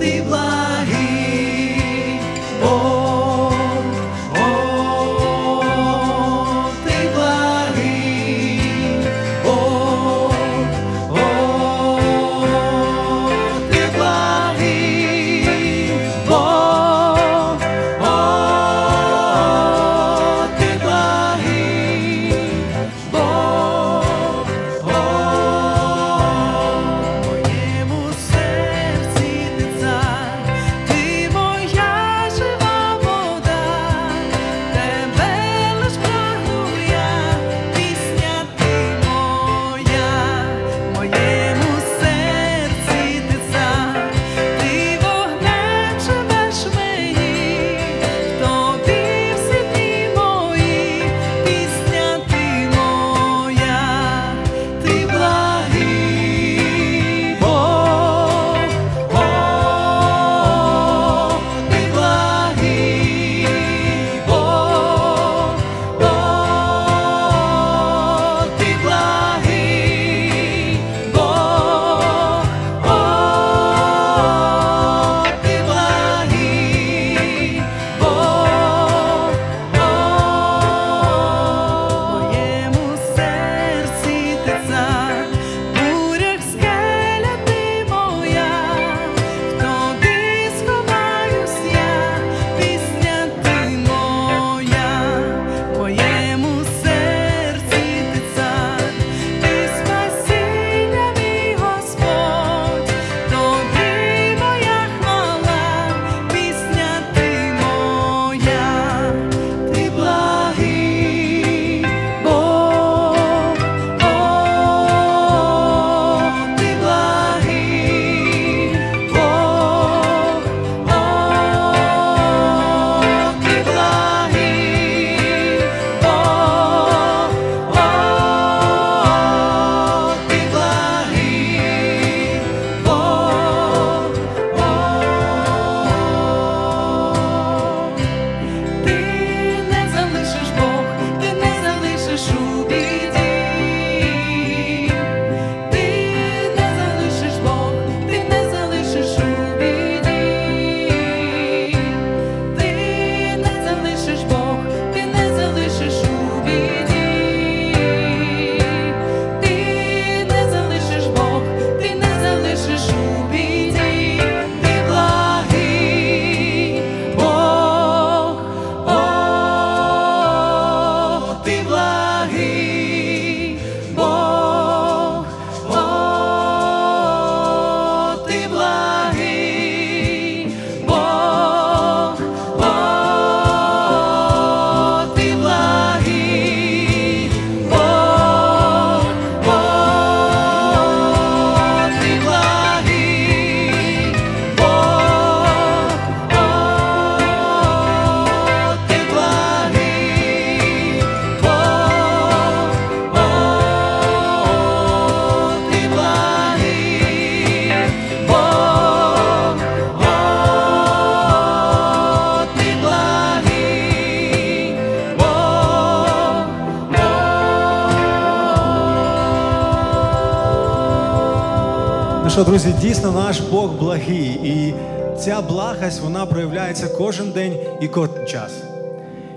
Leave. Ну що, друзі, дійсно наш Бог благий, і ця благость вона проявляється кожен день і кожен час.